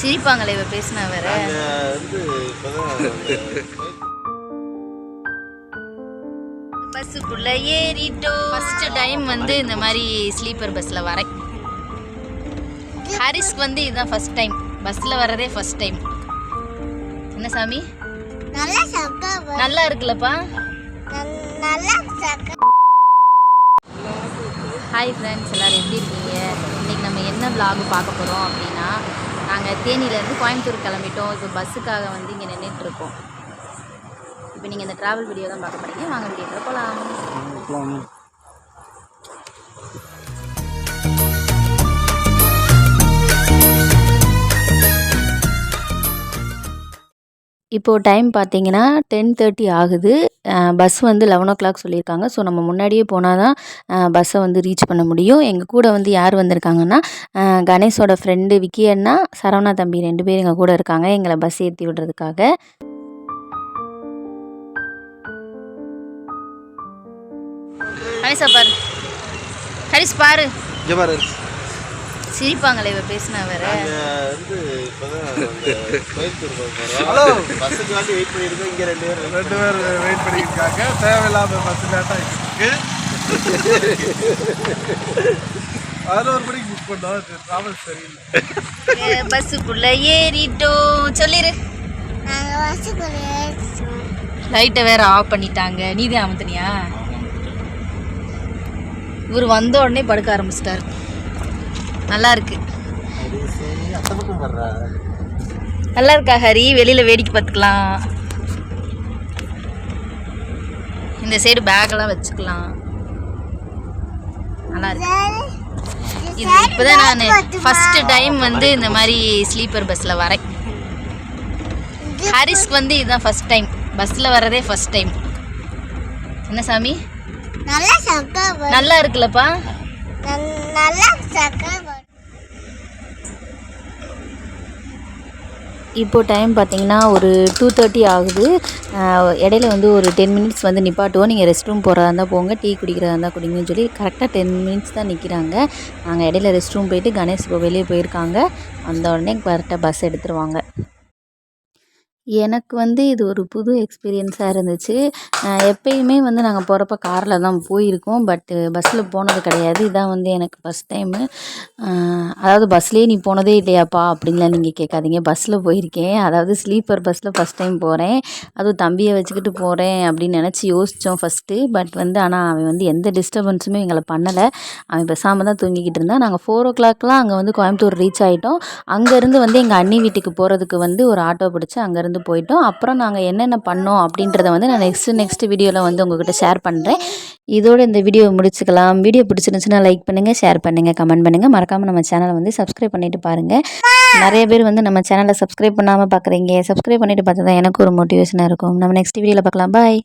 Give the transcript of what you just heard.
சிரிப்பாங்களே இவ பேசினா வேற. பஸ்ஸுக்குள்ள ஏறிட்டோம். ஃபர்ஸ்ட் டைம் வந்து இந்த மாதிரி ஸ்லீப்பர் பஸ்ஸில் வரேன். ஹாரிஸ்க்கு வந்து இதுதான் ஃபர்ஸ்ட் டைம் பஸ்ஸில் வர்றதே ஃபர்ஸ்ட் டைம் என்ன சாமி? நல்லா சக்கா நல்லா இருக்குல்லப்பா. நல்லா சக்கா ஹாய் ஃப்ரெண்ட்ஸ் எல்லோரும் எப்படி இருக்கீங்க? இன்றைக்கி நம்ம என்ன vlog பார்க்க போகிறோம் அப்படின்னா நாங்கள் தேனியிலேருந்து கோயம்புத்தூர் கிளம்பிட்டோம். இப்போ பஸ்ஸுக்காக வந்து இங்கே நின்றுட்டுருக்கோம் இப்போ நீங்கள் இந்த ட்ராவல் வீடியோ தான் பார்க்க போகிறீங்க வாங்க வீடியோக்குள்ள போகலாம் இப்போது டைம் பார்த்தீங்கன்னா டென் தேர்ட்டி ஆகுது. பஸ் வந்து லெவன் ஓ கிளாக் சொல்லியிருக்காங்க. ஸோ நம்ம முன்னாடியே போனால் தான் பஸ்ஸை வந்து ரீச் பண்ண முடியும். எங்கள் கூட வந்து யார் வந்திருக்காங்கன்னா கணேஷோட ஃப்ரெண்டு விக்கி அண்ணா சரவணா தம்பி ரெண்டு பேர் எங்கள் கூட இருக்காங்க. எங்களை பஸ் ஏற்றி விடுறதுக்காக. ஹரிசா பாரு. ஹரிஸ் பாரு. இங்கே பாரு. சிரிப்பாங்களே இவ பேசினா வேற. வந்து இப்போதான் கோயம்புத்தூர் போகிறோம் ஹலோ. பஸ்ஸுக்கு வந்து வெயிட் பண்ணியிருக்கோம். இங்கே ரெண்டு பேர் ரெண்டு பேர் வெயிட் பண்ணியிருக்காங்க. தேவையில்லாம பஸ் லேட்டாக இருக்கு. பதினோரு மணிக்கு புக் பண்ணோம். ட்ராவல்ஸ் சரியில்லை. பஸ்ஸுக்குள்ள ஏறிட்டோம். சொல்லிரு. லைட்டை வேற ஆஃப் பண்ணிட்டாங்க. நீதான் அமுத்துனியா? இவர் வந்த உடனே படுக்க ஆரம்பிச்சிட்டாரு. நல்லா இருக்கு நல்லா இருக்கா ஹரி? வெளியில வேடிக்கை பார்த்துக்கலாம். இந்த சைடு பேக்கெல்லாம் வச்சுக்கலாம். நல்லா இருக்கு இது இப்போதான் நான் ஃபர்ஸ்ட் டைம் வந்து இந்த மாதிரி ஸ்லீப்பர் பஸ்ஸில் வரேன். ஹாரிஸ்க்கு வந்து இதுதான் ஃபர்ஸ்ட் டைம் பஸ்ஸில் வர்றதே ஃபர்ஸ்ட் டைம் என்ன சாமி? நல்லா சக்கா நல்லா இருக்குல்லப்பா. நல்லா இப்போது டைம் பார்த்தீங்கன்னா ஒரு டூ தேர்ட்டி ஆகுது. இடையில வந்து ஒரு டென் மினிட்ஸ் வந்து நிப்பாட்டுவோம். நீங்கள் ரெஸ்ட் ரூம் போகிறதா இருந்தால் போங்க டீ குடிக்கிறதா இருந்தால் குடிங்கன்னு சொல்லி கரெக்டாக டென் மினிட்ஸ் தான் நிற்கிறாங்க நாங்கள் இடையில ரெஸ்ட் ரூம் போயிட்டு கணேஷ் இப்போ வெளியே போயிருக்காங்க. வந்த உடனே கரெக்டாக பஸ் எடுத்துருவாங்க. எனக்கு வந்து இது ஒரு புது எக்ஸ்பீரியன்ஸாக இருந்துச்சு. எப்பயுமே வந்து நாங்கள் போகிறப்ப காரில் தான் போயிருக்கோம். பட்டு பஸ்ஸில் போனது கிடையாது. இதான் வந்து எனக்கு ஃபஸ்ட் டைமு அதாவது பஸ்லேயே நீ போனதே இல்லையாப்பா அப்படின்லாம் நீங்கள் கேட்காதீங்க. பஸ்ஸில் போயிருக்கேன். அதாவது ஸ்லீப்பர் பஸ்ஸில் ஃபஸ்ட் டைம் போகிறேன் அதுவும் தம்பியை வச்சுக்கிட்டு போகிறேன் அப்படின்னு நினச்சி யோசித்தோம் ஃபஸ்ட்டு பட் வந்து ஆனால் அவன் வந்து எந்த டிஸ்டர்பன்ஸுமே எங்களை பண்ணலை. அவன் பேசாமல் தான் தூங்கிக்கிட்டு இருந்தான். நாங்கள் ஃபோர் ஓ கிளாக்லாம் அங்கே வந்து கோயம்புத்தூர் ரீச் ஆகிட்டோம் அங்கேருந்து வந்து எங்கள் அண்ணி வீட்டுக்கு போகிறதுக்கு வந்து ஒரு ஆட்டோ பிடிச்சி அங்கேருந்து போயிட்டோம். அப்புறம் நாங்கள் என்னென்ன பண்ணோம் அப்படின்றத வந்து நான் நெக்ஸ்ட்டு நெக்ஸ்ட் வீடியோவில் வந்து உங்ககிட்ட ஷேர் பண்ணுறேன் இதோட இந்த வீடியோ முடிச்சுக்கலாம். வீடியோ பிடிச்சிருந்துச்சுன்னா லைக் பண்ணுங்கள் ஷேர் பண்ணுங்கள் கமெண்ட் பண்ணுங்கள் மறக்காமல் நம்ம சேனலை வந்து சப்ஸ்கிரைப் பண்ணிவிட்டு பாருங்கள் நிறைய பேர் வந்து நம்ம சேனலை சப்ஸ்கிரைப் பண்ணாமல் பார்க்குறீங்க சப்ஸ்கிரைப் பண்ணிவிட்டு பார்த்தா தான் எனக்கு ஒரு மோட்டிவேஷனாக இருக்கும். நம்ம நெக்ஸ்ட் வீடியோவில் பார்க்கலாம் பாய்